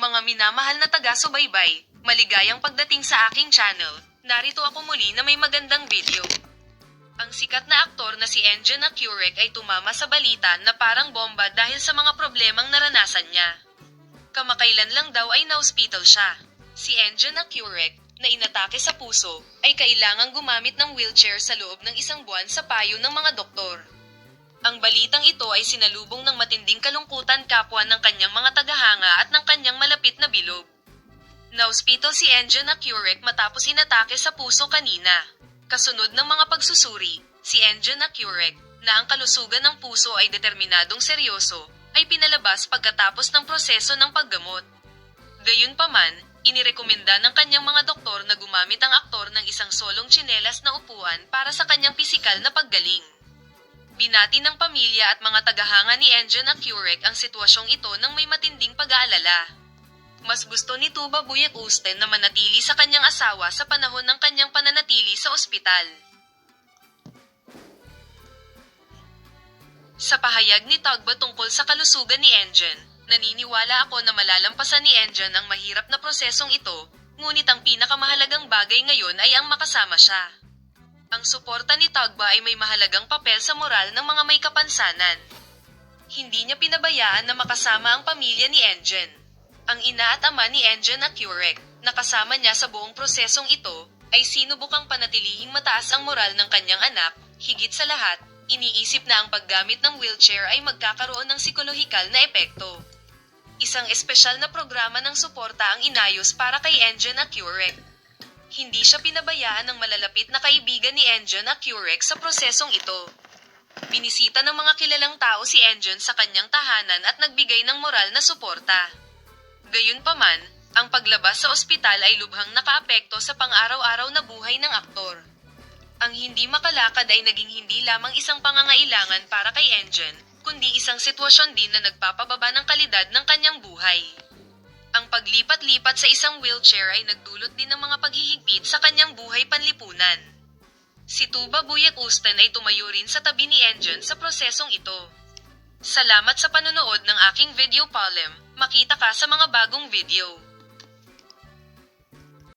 Mga minamahal na taga-subaybay, maligayang pagdating sa aking channel. Narito ako muli na may magandang video. Ang sikat na aktor na si Engin Akurek ay tumama sa balita na parang bomba dahil sa mga problemang naranasan niya. Kamakailan lang daw ay na-hospital siya. Si Engin Akurek, na inatake sa puso, ay kailangang gumamit ng wheelchair sa loob ng isang buwan sa payo ng mga doktor. Ang balitang ito ay sinalubong ng matinding kalungkutan kapwa ng kanyang Na-hospital si Engin Akurek matapos inatake sa puso kanina. Kasunod ng mga pagsusuri, si Engin Akurek, na ang kalusugan ng puso ay determinadong seryoso, ay pinalabas pagkatapos ng proseso ng paggamot. Gayunpaman, inirekomenda ng kanyang mga doktor na gumamit ang aktor ng isang solong tsinelas na upuan para sa kanyang pisikal na paggaling. Binati ng pamilya at mga tagahanga ni Engin Akurek ang sitwasyong ito ng may matinding pag-aalala. Mas gusto ni Tuba Buyek Usten na manatili sa kanyang asawa sa panahon ng kanyang pananatili sa ospital. Sa pahayag ni Tugba tungkol sa kalusugan ni Engin, naniniwala ako na malalampasan ni Engin ang mahirap na prosesong ito, ngunit ang pinakamahalagang bagay ngayon ay ang makasama siya. Ang suporta ni Tugba ay may mahalagang papel sa moral ng mga may kapansanan. Hindi niya pinabayaan na makasama ang pamilya ni Engin. Ang ina at ama ni Engin Akurek, na kasama niya sa buong prosesong ito, ay sinubukang panatilihing mataas ang moral ng kanyang anak, higit sa lahat, iniisip na ang paggamit ng wheelchair ay magkakaroon ng psikolohikal na epekto. Isang espesyal na programa ng suporta ang inayos para kay Engin Akurek. Hindi siya pinabayaan ng malalapit na kaibigan ni Engin Akurek sa prosesong ito. Binisita ng mga kilalang tao si Engin sa kanyang tahanan at nagbigay ng moral na suporta. Gayunpaman, ang paglabas sa ospital ay lubhang nakaapekto sa pang-araw-araw na buhay ng aktor. Ang hindi makalakad ay naging hindi lamang isang pangangailangan para kay Engine, kundi isang sitwasyon din na nagpapababa ng kalidad ng kanyang buhay. Ang paglipat-lipat sa isang wheelchair ay nagdulot din ng mga paghihigpit sa kanyang buhay panlipunan. Si Tuba Buyek Usten ay tumayo rin sa tabi ni Engine sa prosesong ito. Salamat sa panonood ng aking video palem. Makita ka sa mga bagong video.